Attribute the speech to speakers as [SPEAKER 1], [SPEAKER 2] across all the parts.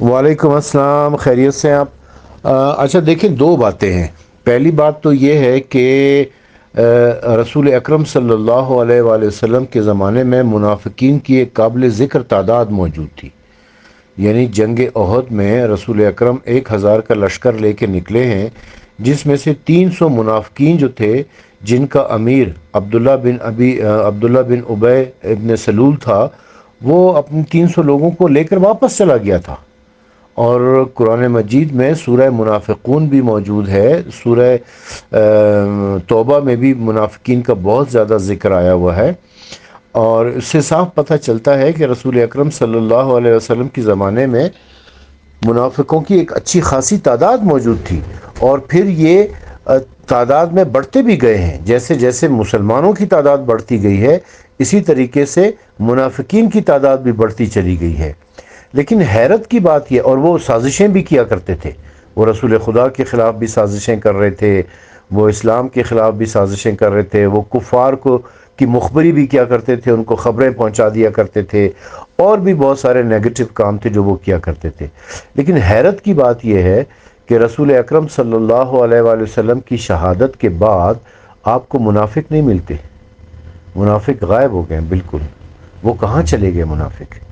[SPEAKER 1] وعلیکم السلام، خیریت سے آپ؟ اچھا دیکھیں، دو باتیں ہیں۔ پہلی بات تو یہ ہے کہ رسول اکرم صلی اللہ علیہ وآلہ وسلم کے زمانے میں منافقین کی ایک قابل ذکر تعداد موجود تھی۔ یعنی جنگ عہد میں رسول اکرم ایک ہزار کا لشکر لے کے نکلے ہیں، جس میں سے تین سو منافقین جو تھے، جن کا امیر عبداللہ بن ابی عبداللہ بن عبی ابن سلول تھا، وہ اپنے تین سو لوگوں کو لے کر واپس چلا گیا تھا۔ اور قرآن مجید میں سورہ منافقون بھی موجود ہے۔ سورہ توبہ میں بھی منافقین کا بہت زیادہ ذکر آیا ہوا ہے۔ اور اس سے صاف پتہ چلتا ہے کہ رسول اکرم صلی اللہ علیہ وسلم کی زمانے میں منافقوں کی ایک اچھی خاصی تعداد موجود تھی۔ اور پھر یہ تعداد میں بڑھتے بھی گئے ہیں۔ جیسے جیسے مسلمانوں کی تعداد بڑھتی گئی ہے، اسی طریقے سے منافقین کی تعداد بھی بڑھتی چلی گئی ہے۔ لیکن حیرت کی بات یہ، اور وہ سازشیں بھی کیا کرتے تھے۔ وہ رسول خدا کے خلاف بھی سازشیں کر رہے تھے، وہ اسلام کے خلاف بھی سازشیں کر رہے تھے، وہ کفار کو کی مخبری بھی کیا کرتے تھے، ان کو خبریں پہنچا دیا کرتے تھے۔ اور بھی بہت سارے نیگیٹو کام تھے جو وہ کیا کرتے تھے۔ لیکن حیرت کی بات یہ ہے کہ رسول اکرم صلی اللہ علیہ وآلہ وسلم کی شہادت کے بعد آپ کو منافق نہیں ملتے۔ منافق غائب ہو گئے، بالکل۔ وہ کہاں چلے گئے منافق؟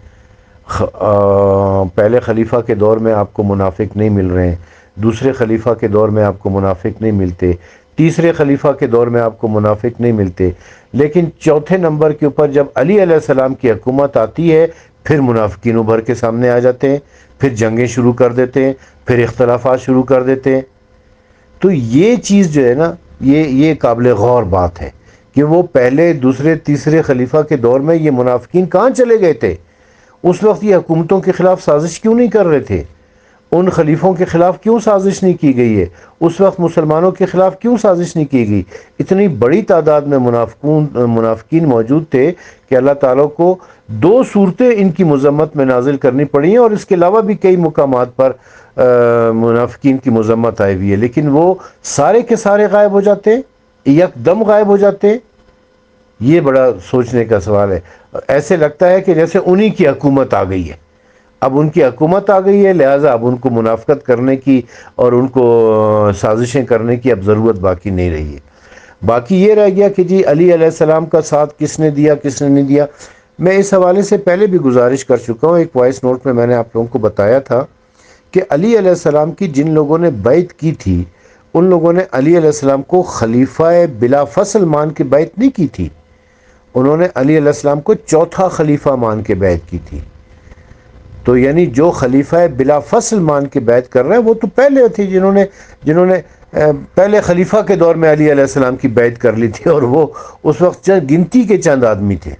[SPEAKER 1] پہلے خلیفہ کے دور میں آپ کو منافق نہیں مل رہے ہیں، دوسرے خلیفہ کے دور میں آپ کو منافق نہیں ملتے، تیسرے خلیفہ کے دور میں آپ کو منافق نہیں ملتے۔ لیکن چوتھے نمبر کے اوپر جب علی علیہ السلام کی حکومت آتی ہے، پھر منافقین ابھر کے سامنے آ جاتے ہیں، پھر جنگیں شروع کر دیتے ہیں، پھر اختلافات شروع کر دیتے ہیں۔ تو یہ چیز جو ہے نا، یہ یہ قابل غور بات ہے کہ وہ پہلے، دوسرے، تیسرے خلیفہ کے دور میں یہ منافقین کہاں چلے گئے تھے؟ اس وقت یہ حکومتوں کے خلاف سازش کیوں نہیں کر رہے تھے؟ ان خلیفوں کے خلاف کیوں سازش نہیں کی گئی ہے؟ اس وقت مسلمانوں کے خلاف کیوں سازش نہیں کی گئی؟ اتنی بڑی تعداد میں منافقون، منافقین موجود تھے کہ اللہ تعالیٰ کو دو صورتیں ان کی مذمت میں نازل کرنی پڑی ہیں اور اس کے علاوہ بھی کئی مقامات پر منافقین کی مذمت آئی ہوئی ہے۔ لیکن وہ سارے کے سارے غائب ہو جاتے یک دم غائب ہو جاتے ہیں یہ بڑا سوچنے کا سوال ہے۔ ایسے لگتا ہے کہ جیسے انہی کی حکومت آ گئی ہے۔ اب ان کی حکومت آ گئی ہے، لہٰذا اب ان کو منافقت کرنے کی اور ان کو سازشیں کرنے کی اب ضرورت باقی نہیں رہی ہے۔ باقی یہ رہ گیا کہ جی علی علیہ السلام کا ساتھ کس نے دیا، کس نے نہیں دیا۔ میں اس حوالے سے پہلے بھی گزارش کر چکا ہوں، ایک وائس نوٹ میں میں نے آپ لوگوں کو بتایا تھا کہ علی علیہ السلام کی جن لوگوں نے بیعت کی تھی، ان لوگوں نے علی علیہ السلام کو خلیفہ بلا فصل مان کے بیعت نہیں کی تھی۔ انہوں نے علی علیہ السلام کو چوتھا خلیفہ مان کے بیعت کی تھی۔ تو یعنی جو خلیفہ بلا فصل مان کے بیعت کر رہے ہیں وہ تو پہلے تھے جنہوں نے جنہوں نے پہلے خلیفہ کے دور میں علی علیہ السلام کی بیعت کر لی تھی اور وہ اس وقت گنتی کے چند آدمی تھے۔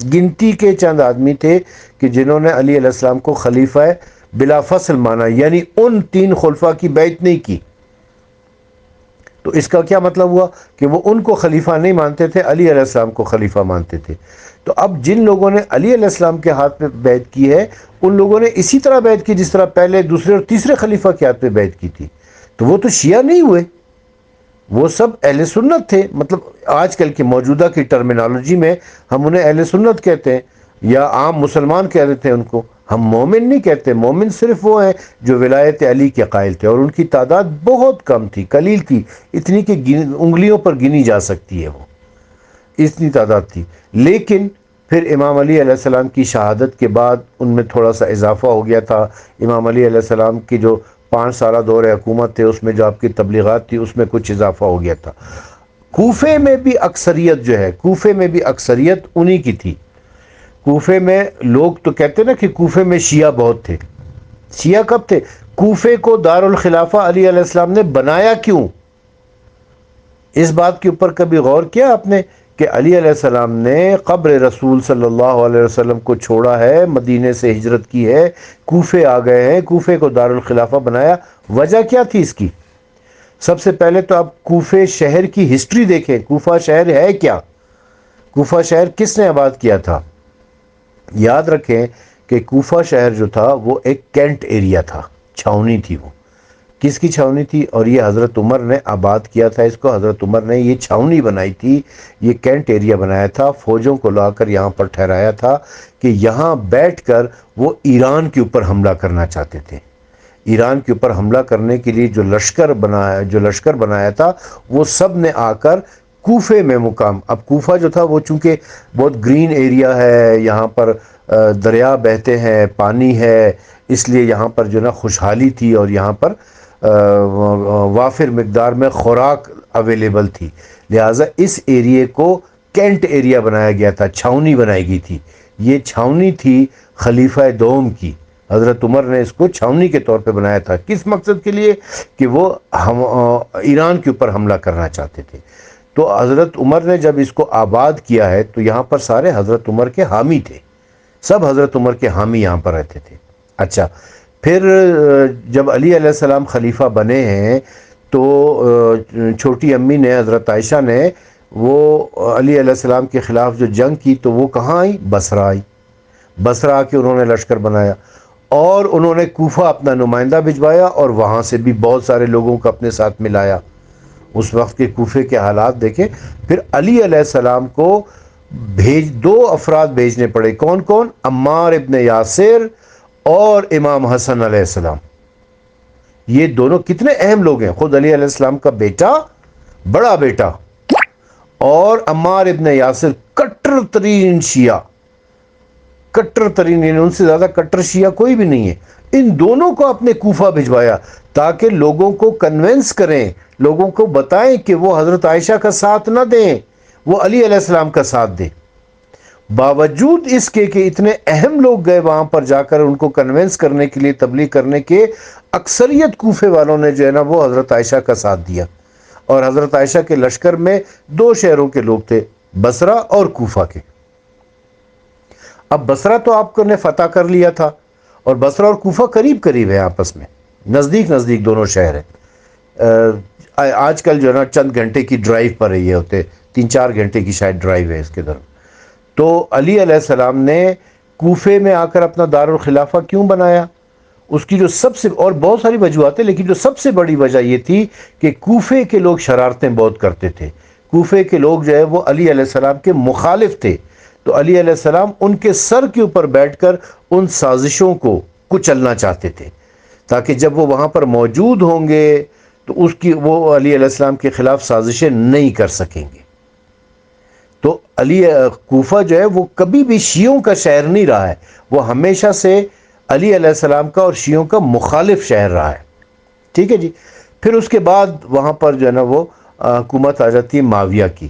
[SPEAKER 1] گنتی کے چند آدمی تھے کہ جنہوں نے علی علیہ السلام کو خلیفہ بلا فصل مانا یعنی ان تین خلفہ کی بیعت نہیں کی۔ تو اس کا کیا مطلب ہوا کہ وہ ان کو خلیفہ نہیں مانتے تھے، علی علیہ السلام کو خلیفہ مانتے تھے۔ تو اب جن لوگوں نے علی علیہ السلام کے ہاتھ پہ بیعت کی ہے، ان لوگوں نے اسی طرح بیعت کی جس طرح پہلے دوسرے اور تیسرے خلیفہ کے ہاتھ پہ بیعت کی تھی۔ تو وہ تو شیعہ نہیں ہوئے، وہ سب اہل سنت تھے۔ مطلب آج کل کی موجودہ کی ٹرمینالوجی میں ہم انہیں اہل سنت کہتے ہیں یا عام مسلمان کہہ دیتے ہیں ان کو۔ ہم مومن نہیں کہتے، مومن صرف وہ ہیں جو ولایت علی کے قائل تھے اور ان کی تعداد بہت کم تھی کلیل تھی اتنی کہ انگلیوں پر گنی جا سکتی ہے وہ۔ اتنی تعداد تھی۔ لیکن پھر امام علی علیہ السلام کی شہادت کے بعد ان میں تھوڑا سا اضافہ ہو گیا تھا۔ امام علی علیہ السلام کی جو پانچ سالہ دور حکومت تھے، اس میں جو آپ کی تبلیغات تھی، اس میں کچھ اضافہ ہو گیا تھا۔ کوفے میں بھی اکثریت جو ہے، کوفے میں بھی اکثریت انہی کی تھی۔ کوفے میں لوگ تو کہتے نا کہ کوفے میں شیعہ بہت تھے۔ شیعہ کب تھے؟ کوفے کو دار الخلافہ علی علیہ السلام نے بنایا کیوں؟ اس بات کے اوپر کبھی غور کیا آپ نے کہ علی علیہ السلام نے قبر رسول صلی اللہ علیہ وسلم کو چھوڑا ہے مدینے سے ہجرت کی ہے، کوفے آ گئے ہیں، کوفے کو دار الخلافہ بنایا؟ وجہ کیا تھی اس کی؟ سب سے پہلے تو آپ کوفے شہر کی ہسٹری دیکھیں۔ کوفہ شہر ہے کیا؟ کوفہ شہر کس نے آباد کیا تھا؟ یاد رکھیں کہ کوفہ شہر جو تھا وہ ایک کینٹ ایریا تھا چھاونی تھی وہ۔ کس کی چھاونی تھی؟ اور یہ حضرت عمر نے آباد کیا تھا، اس کو حضرت عمر نے یہ چھاونی بنائی تھی، یہ کینٹ ایریا بنایا تھا، فوجوں کو لا کر یہاں پر ٹھہرایا تھا کہ یہاں بیٹھ کر وہ ایران کے اوپر حملہ کرنا چاہتے تھے۔ ایران کے اوپر حملہ کرنے کے لیے جو لشکر بنایا، جو لشکر بنایا تھا، وہ سب نے آ کر کوفے میں مقام۔ اب کوفہ جو تھا وہ چونکہ بہت گرین ایریا ہے، یہاں پر دریا بہتے ہیں، پانی ہے، اس لیے یہاں پر جو نا خوشحالی تھی اور یہاں پر وافر مقدار میں خوراک اویلیبل تھی۔ لہٰذا اس ایریے کو کینٹ ایریا بنایا گیا تھا چھاونی بنائی گئی تھی۔ یہ چھاونی تھی خلیفہ دوم کی۔ حضرت عمر نے اس کو چھاونی کے طور پہ بنایا تھا۔ کس مقصد کے لیے؟ کہ وہ ہم ایران کے اوپر حملہ کرنا چاہتے تھے۔ تو حضرت عمر نے جب اس کو آباد کیا ہے تو یہاں پر سارے حضرت عمر کے حامی تھے۔ سب حضرت عمر کے حامی یہاں پر رہتے تھے۔ اچھا پھر جب علی علیہ السلام خلیفہ بنے ہیں تو چھوٹی امی نے، حضرت عائشہ نے وہ علی علیہ السلام کے خلاف جو جنگ کی تو وہ کہاں آئی؟ بسرا آئی۔ بسرا آ کے انہوں نے لشکر بنایا اور انہوں نے کوفہ اپنا نمائندہ بھجوایا اور وہاں سے بھی بہت سارے لوگوں کو اپنے ساتھ ملایا۔ اس وقت کے کوفے کے حالات دیکھیں۔ پھر علی علیہ السلام کو بھیج، دو افراد بھیجنے پڑے۔ کون کون؟ عمار ابن یاسر اور امام حسن علیہ السلام۔ یہ دونوں کتنے اہم لوگ ہیں۔ خود علی علیہ السلام کا بیٹا، بڑا بیٹا، اور عمار ابن یاسر کٹر ترین شیعہ۔ کٹر ترین یعنی ان سے زیادہ کٹر شیعہ کوئی بھی نہیں ہے۔ ان دونوں کو اپنے کوفہ بھجوایا تاکہ لوگوں کو کنونس کریں، لوگوں کو بتائیں کہ وہ حضرت عائشہ کا ساتھ نہ دیں، وہ علی علیہ السلام کا ساتھ دیں۔ باوجود اس کے کہ اتنے اہم لوگ گئے وہاں پر جا کر ان کو کنونس کرنے کے لیے، تبلیغ کرنے کے اکثریت کوفے والوں نے جو ہے نا وہ حضرت عائشہ کا ساتھ دیا۔ اور حضرت عائشہ کے لشکر میں دو شہروں کے لوگ تھے بسرا اور کوفہ کے۔ اب بسرا تو آپ نے فتح کر لیا تھا۔ اور بسرا اور کوفہ قریب قریب ہے آپس میں۔ نزدیک نزدیک دونوں شہر ہیں۔ آج کل جو ہے نا چند گھنٹے کی ڈرائیو پر یہ ہوتے، تین چار گھنٹے کی شاید ڈرائیو ہے اس کے در تو علی علیہ السلام نے کوفے میں آ کر اپنا دار الخلافہ کیوں بنایا؟ اس کی جو سب سے، اور بہت ساری وجوہات ہیں، لیکن جو سب سے بڑی وجہ یہ تھی کہ کوفے کے لوگ شرارتیں بہت کرتے تھے۔ کوفے کے لوگ جو ہے وہ علی علیہ السلام کے مخالف تھے۔ تو علی علیہ السلام ان کے سر کے اوپر بیٹھ کر ان سازشوں کو کچلنا چاہتے تھے تاکہ جب وہ وہاں پر موجود ہوں گے تو اس کی وہ علی علیہ السلام کے خلاف سازشیں نہیں کر سکیں گے۔ تو علی، کوفہ جو ہے وہ کبھی بھی شیعوں کا شہر نہیں رہا ہے۔ وہ ہمیشہ سے علی علیہ السلام کا اور شیعوں کا مخالف شہر رہا ہے۔ ٹھیک ہے جی۔ پھر اس کے بعد وہاں پر جو ہے نا وہ حکومت آ جاتی ہے معاویہ کی۔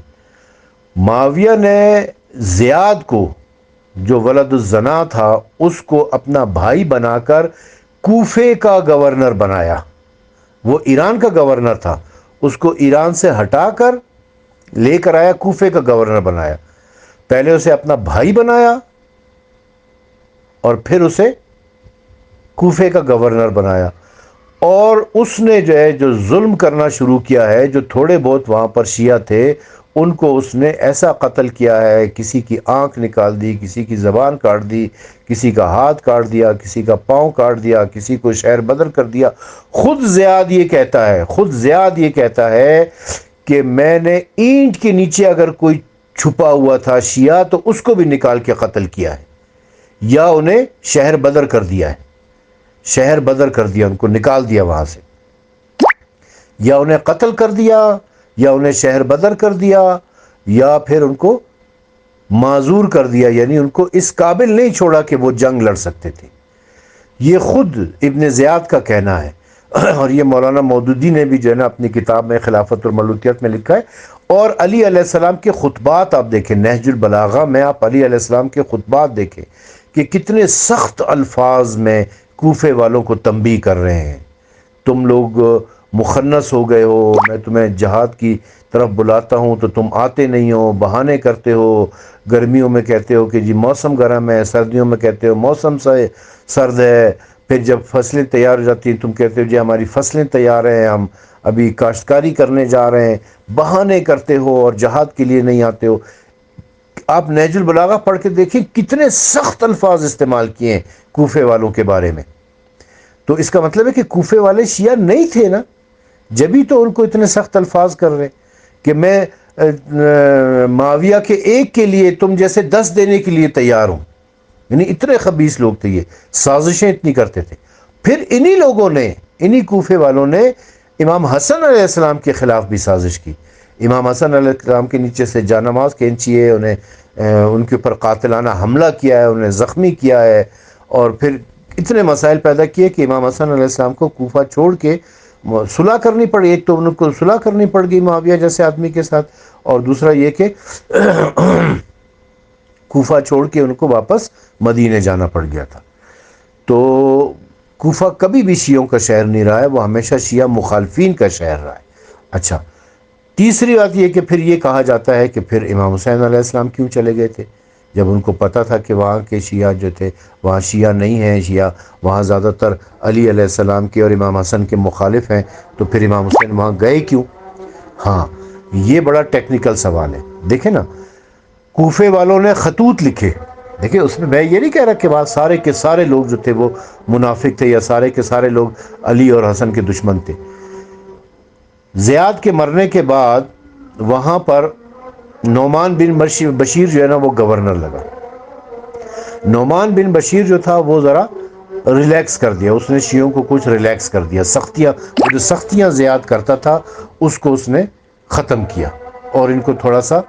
[SPEAKER 1] معاویہ نے زیاد کو، جو ولد الزنا تھا، اس کو اپنا بھائی بنا کر کوفے کا گورنر بنایا۔ وہ ایران کا گورنر تھا۔ اس کو ایران سے ہٹا کر لے کر آیا، کوفے کا گورنر بنایا۔ پہلے اسے اپنا بھائی بنایا اور پھر اسے کوفے کا گورنر بنایا۔ اور اس نے جو ہے، جو ظلم کرنا شروع کیا ہے، جو تھوڑے بہت وہاں پر شیعہ تھے ان کو اس نے ایسا قتل کیا ہے، کسی کی آنکھ نکال دی، کسی کی زبان کاٹ دی، کسی کا ہاتھ کاٹ دیا، کسی کا پاؤں کاٹ دیا، کسی کو شہر بدل کر دیا۔ خود زیاد یہ کہتا ہے، خود زیاد یہ کہتا ہے کہ میں نے اینٹ کے نیچے اگر کوئی چھپا ہوا تھا شیعہ، تو اس کو بھی نکال کے قتل کیا ہے۔ یا انہیں شہر بدر کر دیا ہے۔ شہر بدر کر دیا، ان کو نکال دیا وہاں سے۔ یا انہیں قتل کر دیا۔ یا انہیں شہر بدر کر دیا یا پھر ان کو معذور کر دیا یعنی ان کو اس قابل نہیں چھوڑا کہ وہ جنگ لڑ سکتے تھے۔ یہ خود ابن زیاد کا کہنا ہے۔ اور یہ مولانا مودودی نے بھی جو ہے نا اپنی کتاب میں خلافت الملوکیت میں لکھا ہے۔ اور علی علیہ السلام کے خطبات آپ دیکھیں، نہج البلاغہ میں آپ علی علیہ السلام کے خطبات دیکھیں کہ کتنے سخت الفاظ میں کوفے والوں کو تنبیہ کر رہے ہیں۔ تم لوگ مخنص ہو گئے ہو، میں تمہیں جہاد کی طرف بلاتا ہوں تو تم آتے نہیں ہو، بہانے کرتے ہو۔ گرمیوں میں کہتے ہو کہ جی موسم گرم ہے، سردیوں میں کہتے ہو موسم سے سرد ہے۔ پھر جب فصلیں تیار ہو جاتی ہیں، تم کہتے ہو جی ہماری فصلیں تیار ہیں، ہم ابھی کاشتکاری کرنے جا رہے ہیں۔ بہانے کرتے ہو اور جہاد کے لیے نہیں آتے ہو۔ آپ نیج البلاغہ پڑھ کے دیکھیں کتنے سخت الفاظ استعمال کیے ہیں کوفے والوں کے بارے میں۔ تو اس کا مطلب ہے کہ کوفے والے شیعہ نہیں تھے نا؟ جبھی تو ان کو اتنے سخت الفاظ کر رہے کہ میں معاویہ کے ایک کے لیے تم جیسے دس دینے کے لیے تیار ہوں۔ یعنی اتنے خبیص لوگ تھے یہ، سازشیں اتنی کرتے تھے۔ پھر انہی لوگوں نے، انہی کوفے والوں نے امام حسن علیہ السلام کے خلاف بھی سازش کی۔ امام حسن علیہ السلام کے نیچے سے جانماز کھینچی ہے، انہیں ان کے اوپر قاتلانہ حملہ کیا ہے، انہیں زخمی کیا ہے۔ اور پھر اتنے مسائل پیدا کیے کہ امام حسن علیہ السلام کو کوفہ چھوڑ کے صلح کرنی پڑی، ایک تو ان کو صلح کرنی پڑ گئی معاویہ جیسے آدمی کے ساتھ، اور دوسرا یہ کہ کوفہ چھوڑ کے ان کو واپس مدینے جانا پڑ گیا تھا۔ تو کوفہ کبھی بھی شیعوں کا شہر نہیں رہا ہے، وہ ہمیشہ شیعہ مخالفین کا شہر رہا ہے۔ اچھا تیسری بات یہ کہ پھر یہ کہا جاتا ہے کہ پھر امام حسین علیہ السلام کیوں چلے گئے تھے؟ جب ان کو پتہ تھا کہ وہاں کے شیعہ جو تھے، وہاں شیعہ نہیں ہیں، شیعہ وہاں زیادہ تر علی علیہ السلام کے اور امام حسن کے مخالف ہیں، تو پھر امام حسین وہاں گئے کیوں؟ ہاں یہ بڑا ٹیکنیکل سوال ہے۔ دیکھیں نا، کوفے والوں نے خطوط لکھے۔ دیکھیں، اس میں میں یہ نہیں کہہ رہا کہ وہاں سارے کے سارے لوگ جو تھے وہ منافق تھے یا سارے کے سارے لوگ علی اور حسن کے دشمن تھے۔ زیاد کے مرنے کے بعد وہاں پر نعمان بن بشیر جو ہے نا وہ گورنر لگا۔ نعمان بن بشیر جو تھا وہ ذرا ریلیکس کر دیا۔ اس نے شیعوں کو کچھ ریلیکس کر دیا۔ سختیاں جو سختیاں زیاد کرتا تھا، اس کو اس نے ختم کیا اور ان کو تھوڑا سا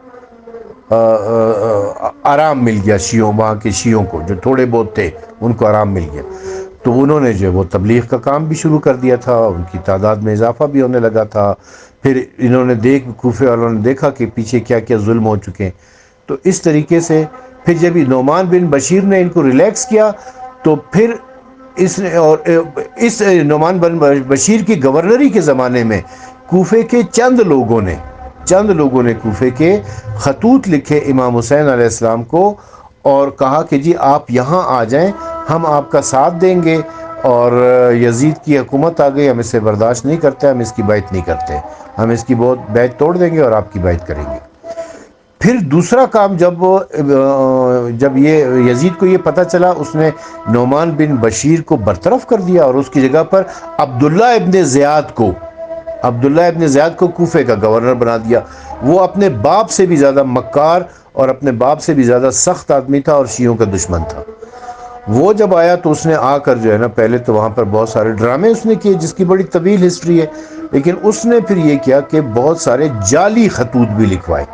[SPEAKER 1] آرام مل گیا شیعوں، وہاں کے شیعوں کو جو تھوڑے بہت تھے، ان کو آرام مل گیا۔ تو انہوں نے جو وہ تبلیغ کا کام بھی شروع کر دیا تھا ان کی تعداد میں اضافہ بھی ہونے لگا تھا۔ پھر انہوں نے دیکھ، کوفے والوں نے دیکھا کہ پیچھے کیا کیا ظلم ہو چکے ہیں۔ تو اس طریقے سے پھر جب نعمان بن بشیر نے ان کو ریلیکس کیا، تو پھر اس نے اور، اس نعمان بن بشیر کی گورنری کے زمانے میں کوفے کے چند لوگوں نے، چند لوگوں نے کوفے کے خطوط لکھے امام حسین علیہ السلام کو اور کہا کہ جی آپ یہاں آ جائیں، ہم آپ کا ساتھ دیں گے۔ اور یزید کی حکومت آ گئی، ہم اسے برداشت نہیں کرتے، ہم اس کی بیعت نہیں کرتے۔ ہم اس کی بہت بیعت توڑ دیں گے اور آپ کی بیعت کریں گے۔ پھر دوسرا کام، جب جب یہ، یزید کو یہ پتہ چلا، اس نے نعمان بن بشیر کو برطرف کر دیا اور اس کی جگہ پر عبداللہ ابن زیاد کو، عبداللہ ابن زیاد کو کوفے کا گورنر بنا دیا۔ وہ اپنے باپ سے بھی زیادہ مکار اور اپنے باپ سے بھی زیادہ سخت آدمی تھا اور شیعوں کا دشمن تھا۔ وہ جب آیا تو اس نے آ کر جو ہے نا، پہلے تو وہاں پر بہت سارے ڈرامے اس نے کیے، جس کی بڑی طویل ہسٹری ہے۔ لیکن اس نے پھر یہ کیا کہ بہت سارے جعلی خطوط بھی لکھوائے۔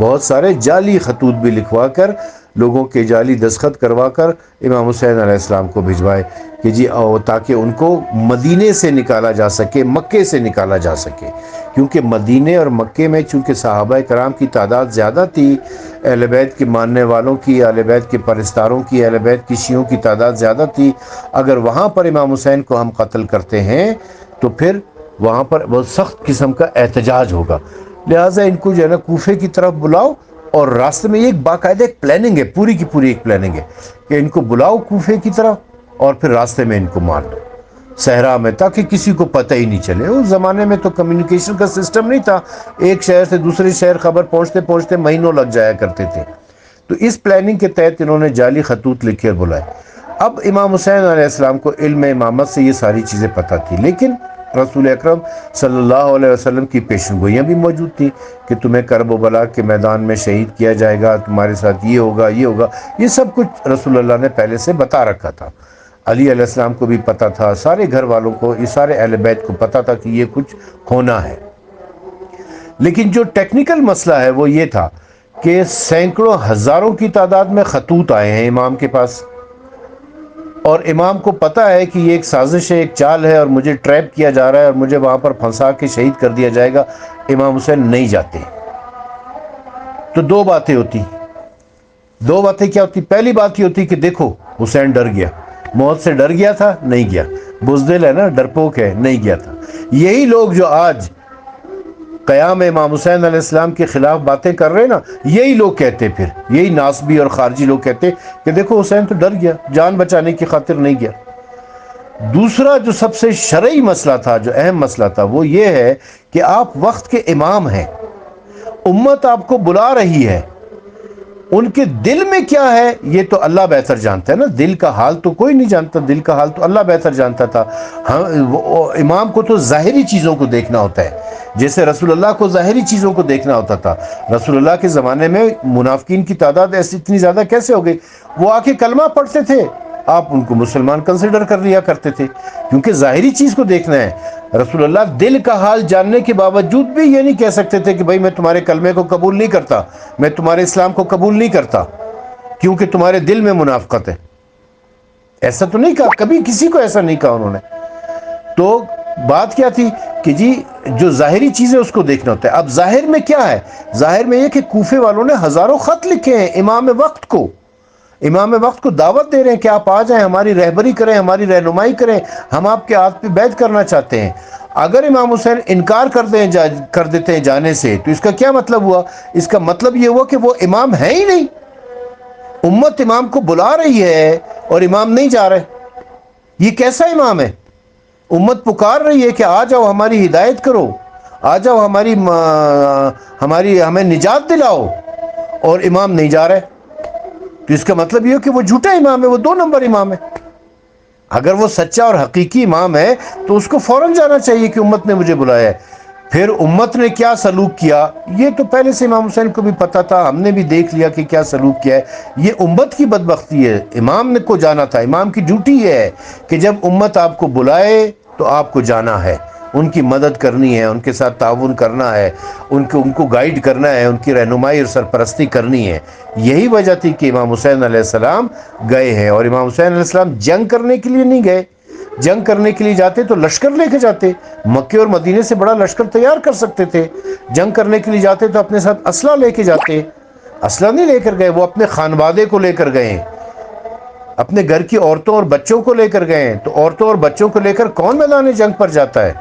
[SPEAKER 1] بہت سارے جعلی خطوط بھی لکھوا کر لوگوں کے جعلی دستخط کروا کر امام حسین علیہ السلام کو بھجوائے کہ جی آؤ، تاکہ ان کو مدینے سے نکالا جا سکے، مکے سے نکالا جا سکے۔ کیونکہ مدینے اور مکے میں چونکہ صحابہ کرام کی تعداد زیادہ تھی، اہل بیت کے ماننے والوں کی، اہل بیت کے پرستاروں کی، اہل بیت کی شیعوں کی تعداد زیادہ تھی۔ اگر وہاں پر امام حسین کو ہم قتل کرتے ہیں، تو پھر وہاں پر بہت سخت قسم کا احتجاج ہوگا۔ لہٰذا ان کو جو ہے نا کوفے کی طرف بلاؤ اور راستے میں ایک باقاعدہ ایک پلاننگ ہے، پوری کی پوری ایک پلاننگ ہے کہ ان کو بلاؤ کوفے کی طرف اور پھر راستے میں ان کو مار دو صحرا میں، تاکہ کسی کو پتہ ہی نہیں چلے۔ اس زمانے میں تو کمیونیکیشن کا سسٹم نہیں تھا۔ ایک شہر سے دوسرے شہر خبر پہنچتے پہنچتے مہینوں لگ جایا کرتے تھے۔ تو اس پلاننگ کے تحت انہوں نے جعلی خطوط لکھے اور بلائے۔ اب امام حسین علیہ السلام کو علم امامت سے یہ ساری چیزیں پتہ تھی لیکن رسول اکرم صلی اللہ علیہ وسلم کی پیشن گوئیاں بھی موجود تھیں کہ تمہیں کرب و بلا کے میدان میں شہید کیا جائے گا، تمہارے ساتھ یہ ہوگا یہ ہوگا۔ یہ سب کچھ رسول اللہ نے پہلے سے بتا رکھا تھا۔ علی علیہ السلام کو بھی پتہ تھا، سارے گھر والوں کو، یہ سارے اہل بیت کو پتہ تھا کہ یہ کچھ ہونا ہے۔ لیکن جو ٹیکنیکل مسئلہ ہے وہ یہ تھا کہ سینکڑوں ہزاروں کی تعداد میں خطوط آئے ہیں امام کے پاس۔ اور امام کو پتہ ہے کہ یہ ایک سازش ہے، ایک چال ہے اور مجھے ٹریپ کیا جا رہا ہے اور مجھے وہاں پر پھنسا کے شہید کر دیا جائے گا۔ امام حسین نہیں جاتے۔ تو دو باتیں ہوتی۔ دو باتیں کیا ہوتی؟ پہلی بات یہ ہوتی کہ دیکھو، حسین ڈر گیا۔ موت سے ڈر گیا تھا، نہیں گیا۔ بزدل ہے نا، ڈرپوک ہے، نہیں گیا تھا۔ یہی لوگ جو آج قیام امام حسین علیہ السلام کے خلاف باتیں کر رہے نا، یہی لوگ کہتے پھر، یہی ناسبی اور خارجی لوگ کہتے کہ دیکھو حسین تو ڈر گیا، جان بچانے کی خاطر نہیں گیا۔ دوسرا جو سب سے شرعی مسئلہ تھا، جو اہم مسئلہ تھا، وہ یہ ہے کہ آپ وقت کے امام ہیں، امت آپ کو بلا رہی ہے۔ ان کے دل میں کیا ہے؟ یہ تو اللہ بہتر جانتا ہے نا۔ دل کا حال تو کوئی نہیں جانتا۔ دل کا حال تو اللہ بہتر جانتا تھا۔ ہاں، امام کو تو ظاہری چیزوں کو دیکھنا ہوتا ہے۔ جیسے رسول اللہ کو ظاہری چیزوں کو دیکھنا ہوتا تھا۔ رسول اللہ کے زمانے میں منافقین کی تعداد ایسی اتنی زیادہ کیسے ہو گئی؟ وہ آ کے کلمہ پڑھتے تھے۔ آپ ان کو مسلمان کنسیڈر کر لیا کرتے تھے۔ کیونکہ ظاہری چیز کو دیکھنا ہے۔ رسول اللہ دل کا حال جاننے کے باوجود بھی یہ نہیں کہہ سکتے تھے کہ بھائی میں تمہارے کلمے کو قبول نہیں کرتا، میں تمہارے اسلام کو قبول نہیں کرتا، کیونکہ تمہارے دل میں منافقت ہے۔ ایسا تو نہیں کہا، کبھی کسی کو ایسا نہیں کہا انہوں نے۔ تو بات کیا تھی کہ جی جو ظاہری چیزیں اس کو دیکھنا ہوتا ہے۔ اب ظاہر میں کیا ہے؟ ظاہر میں یہ کہ کوفے والوں نے ہزاروں خط لکھے ہیں امام وقت کو۔ امام وقت کو دعوت دے رہے ہیں کہ آپ آ جائیں، ہماری رہبری کریں، ہماری رہنمائی کریں، ہم آپ کے ہاتھ پہ بیت کرنا چاہتے ہیں۔ اگر امام حسین انکار کر دیں کر دیتے ہیں جانے سے، تو اس کا کیا مطلب ہوا؟ اس کا مطلب یہ ہوا کہ وہ امام ہے ہی نہیں۔ امت امام کو بلا رہی ہے اور امام نہیں جا رہے۔ یہ کیسا امام ہے؟ امت پکار رہی ہے کہ آ جاؤ، ہماری ہدایت کرو۔ آ جاؤ، ہماری ہماری ہمیں نجات دلاؤ۔ اور امام نہیں جا رہے۔ تو اس کا مطلب یہ کہ وہ جھوٹا امام ہے، وہ دو نمبر امام ہے۔ اگر وہ سچا اور حقیقی امام ہے، تو اس کو فوراً جانا چاہیے کہ امت نے مجھے بلایا ہے۔ پھر امت نے کیا سلوک کیا؟ یہ تو پہلے سے امام حسین کو بھی پتا تھا، ہم نے بھی دیکھ لیا کہ کیا سلوک کیا ہے۔ یہ امت کی بدبختی ہے، امام نے کو جانا تھا، امام کی ڈیوٹی یہ ہے کہ جب امت آپ کو بلائے تو آپ کو جانا ہے۔ ان کی مدد کرنی ہے، ان کے ساتھ تعاون کرنا ہے، ان کو ان کو گائیڈ کرنا ہے، ان کی رہنمائی اور سرپرستی کرنی ہے۔ یہی وجہ تھی کہ امام حسین علیہ السلام گئے ہیں اور امام حسین علیہ السلام جنگ کرنے کے لیے نہیں گئے۔ جنگ کرنے کے لیے جاتے تو لشکر لے کے جاتے۔ مکے اور مدینے سے بڑا لشکر تیار کر سکتے تھے۔ جنگ کرنے کے لیے جاتے تو اپنے ساتھ اسلحہ لے کے جاتے۔ اسلحہ نہیں لے کر گئے، وہ اپنے خانوادے کو لے کر گئے۔ اپنے گھر کی عورتوں اور بچوں کو لے کر گئے۔ تو عورتوں اور بچوں کو لے کر کون میدان جنگ پر جاتا ہے؟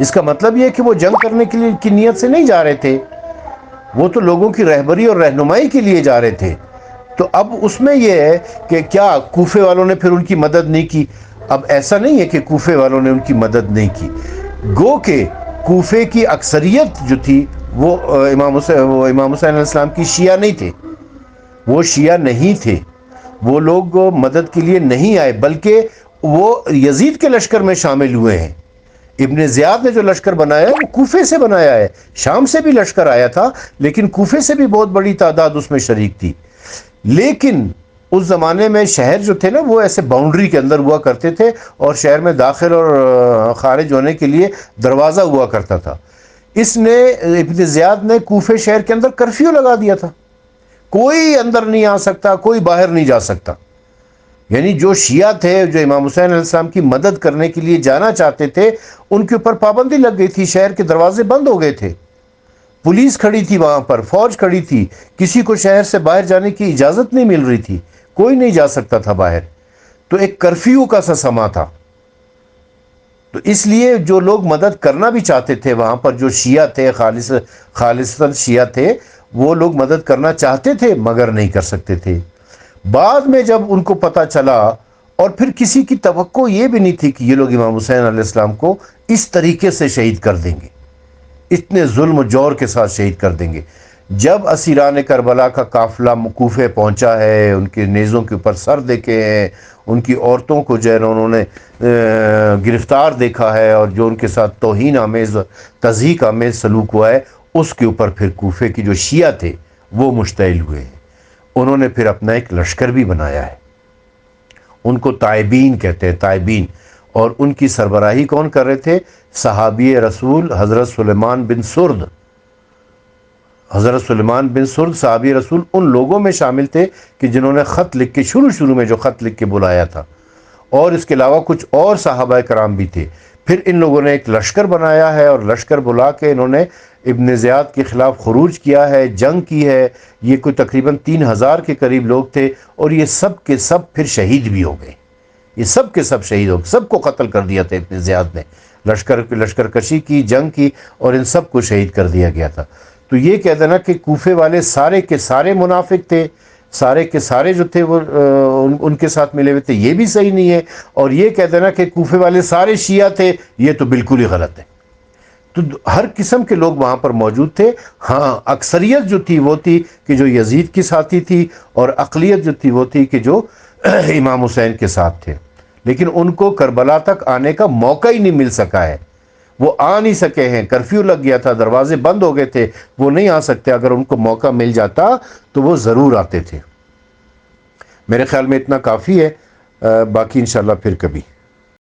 [SPEAKER 1] اس کا مطلب یہ کہ وہ جنگ کرنے کے لیے کی نیت سے نہیں جا رہے تھے، وہ تو لوگوں کی رہبری اور رہنمائی کے لیے جا رہے تھے۔ تو اب اس میں یہ ہے کہ کیا کوفے والوں نے پھر ان کی مدد نہیں کی؟ اب ایسا نہیں ہے کہ کوفے والوں نے ان کی مدد نہیں کی۔ گو کہ کوفے کی اکثریت جو تھی، وہ امام حسین وہ امام حسین علیہ السلام کی شیعہ نہیں تھے۔ وہ شیعہ نہیں تھے۔ وہ لوگ مدد کے لیے نہیں آئے، بلکہ وہ یزید کے لشکر میں شامل ہوئے ہیں۔ ابن زیاد نے جو لشکر بنایا ہے، وہ کوفے سے بنایا ہے۔ شام سے بھی لشکر آیا تھا، لیکن کوفے سے بھی بہت بڑی تعداد اس میں شریک تھی۔ لیکن اس زمانے میں شہر جو تھے نا، وہ ایسے باؤنڈری کے اندر ہوا کرتے تھے اور شہر میں داخل اور خارج ہونے کے لیے دروازہ ہوا کرتا تھا۔ اس نے، ابن زیاد نے کوفے شہر کے اندر کرفیو لگا دیا تھا۔ کوئی اندر نہیں آ سکتا، کوئی باہر نہیں جا سکتا۔ یعنی جو شیعہ تھے، جو امام حسین علیہ السلام کی مدد کرنے کے لیے جانا چاہتے تھے، ان کے اوپر پابندی لگ گئی تھی، شہر کے دروازے بند ہو گئے تھے۔ پولیس کھڑی تھی وہاں پر، فوج کھڑی تھی۔ کسی کو شہر سے باہر جانے کی اجازت نہیں مل رہی تھی۔ کوئی نہیں جا سکتا تھا باہر۔ تو ایک کرفیو کا سا سما تھا۔ تو اس لیے جو لوگ مدد کرنا بھی چاہتے تھے، وہاں پر جو شیعہ تھے، خالص خالص شیعہ تھے، وہ لوگ مدد کرنا چاہتے تھے، مگر نہیں کر سکتے تھے۔ بعد میں جب ان کو پتا چلا اور پھر کسی کی توقع یہ بھی نہیں تھی کہ یہ لوگ امام حسین علیہ السلام کو اس طریقے سے شہید کر دیں گے، اتنے ظلم و جور کے ساتھ شہید کر دیں گے۔ جب اسیران کربلا کا قافلہ مکوفے پہنچا ہے، ان کے نیزوں کے اوپر سر دیکھے ہیں، ان کی عورتوں کو جو ہے انہوں نے گرفتار دیکھا ہے اور جو ان کے ساتھ توہین آمیز تزیق آمیز سلوک ہوا ہے، اس کے اوپر پھر کوفے کی جو شیعہ تھے، وہ مشتعل ہوئے ہیں۔ انہوں نے پھر اپنا ایک لشکر بھی بنایا ہے۔ ان کو تائبین کہتے ہیں تائبین اور ان کی سربراہی کون کر رہے تھے؟ صحابی رسول حضرت سلیمان بن سرد۔ حضرت سلیمان بن سرد، صحابی رسول ان لوگوں میں شامل تھے کہ جنہوں نے خط لکھ کے، شروع شروع میں جو خط لکھ کے بلایا تھا۔ اور اس کے علاوہ کچھ اور صحابہ کرام بھی تھے۔ پھر ان لوگوں نے ایک لشکر بنایا ہے اور لشکر بلا کے انہوں نے ابن زیاد کے خلاف خروج کیا ہے، جنگ کی ہے۔ یہ کوئی تقریباً تین ہزار کے قریب لوگ تھے اور یہ سب کے سب پھر شہید بھی ہو گئے۔ یہ سب کے سب شہید ہو گئے، سب کو قتل کر دیا تھا ابن زیاد نے۔ لشکر لشکر کشی کی، جنگ کی اور ان سب کو شہید کر دیا گیا تھا۔ تو یہ کہہ دینا کہ کوفے والے سارے کے سارے منافق تھے۔ سارے کے سارے جو تھے وہ ان کے ساتھ ملے ہوئے تھے، یہ بھی صحیح نہیں ہے۔ اور یہ کہہ دینا کہ کوفے والے سارے شیعہ تھے، یہ تو بالکل ہی غلط ہے۔ تو ہر قسم کے لوگ وہاں پر موجود تھے۔ ہاں اکثریت جو تھی وہ تھی کہ جو یزید کی ساتھی تھی اور اقلیت جو تھی وہ تھی کہ جو امام حسین کے ساتھ تھے۔ لیکن ان کو کربلا تک آنے کا موقع ہی نہیں مل سکا ہے۔ وہ آ نہیں سکے ہیں۔ کرفیو لگ گیا تھا، دروازے بند ہو گئے تھے۔ وہ نہیں آ سکتے، اگر ان کو موقع مل جاتا تو وہ ضرور آتے تھے۔ میرے خیال میں اتنا کافی ہے۔ باقی انشاءاللہ پھر کبھی۔